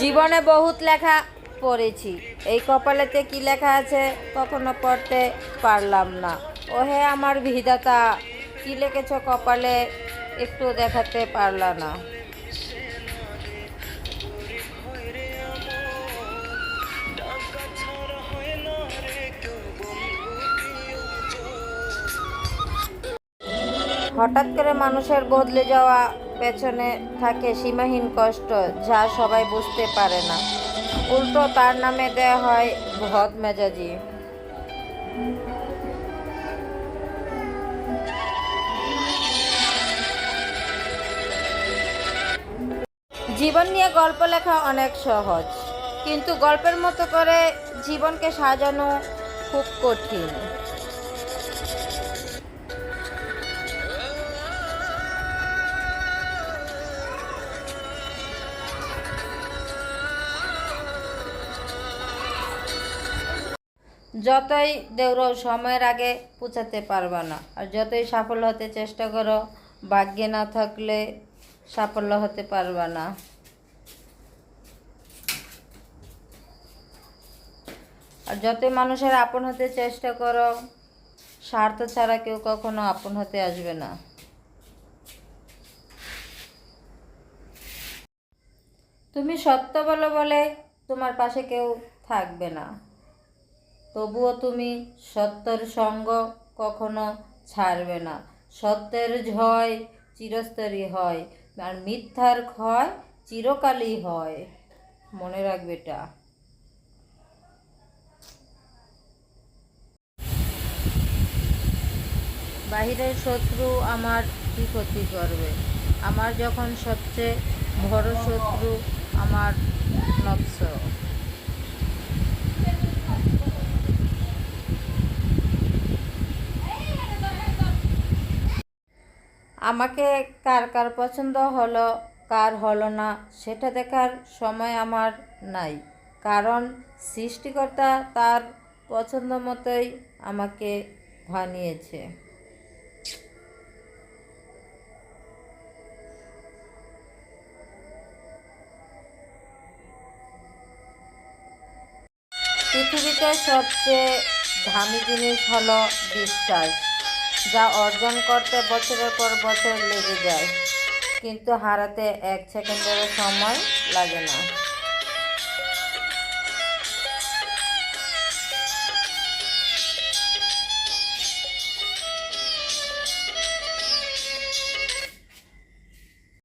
জীবনে বহুত লেখা পড়েছি। এই কপালেতে কি লেখা আছে কখনো পড়তে পারলাম না। ওহে আমার বিধাতা, কি লিখেছ কপালে একটু দেখাতে পারলা না। হঠাৎ করে মানুষের বদলে যাওয়া পেছনে থাকে সীমাহীন কষ্ট, যা সবাই বুঝতে পারে না। উল্টো তার নামে দেয়া হয় ভদ মেজাজি। জীবন নিয়ে গল্প লেখা অনেক সহজ, কিন্তু গল্পের মতো করে জীবনকে সাজানো খুব কঠিন। যতই দৌড়ো সময়ের আগে পৌঁছাতে পারবে না। আর যতই সাফল্য হতে চেষ্টা করো, ভাগ্যে না থাকলে সাফল্য হতে পারবে না। আর যতই মানুষের আপন হতে চেষ্টা করো, স্বার্থ ছাড়া কেউ কখনো আপন হতে আসবে না। তুমি সত্য বলো বলে তোমার পাশে কেউ থাকবে না। তবুও তুমি সত্যের সঙ্গ কখনো ছাড়বে না। সত্যের ঝয় চিরস্তরী হয় আর মিথ্যার ক্ষয় চিরকালই হয়। মনে রাখবে এটা। বাহিরের শত্রু আমার কি ক্ষতি করবে? আমার যখন সবচেয়ে বড় শত্রু, আমার নফস আমাকে কার কার পছন্দ হলো, কার হলো না, সেটা দেখার সময় আমার নাই। কারণ সৃষ্টিকর্তা তার পছন্দ মতোই আমাকে বানিয়েছে পৃথিবীতে সবচেয়ে দামি জিনিস হলো বিশ্বাস। যা অর্জন করতে বছরের পর বছর লেগে যায়। কিন্তু হারাতে এক সেকেন্ডেরও সময় লাগে না।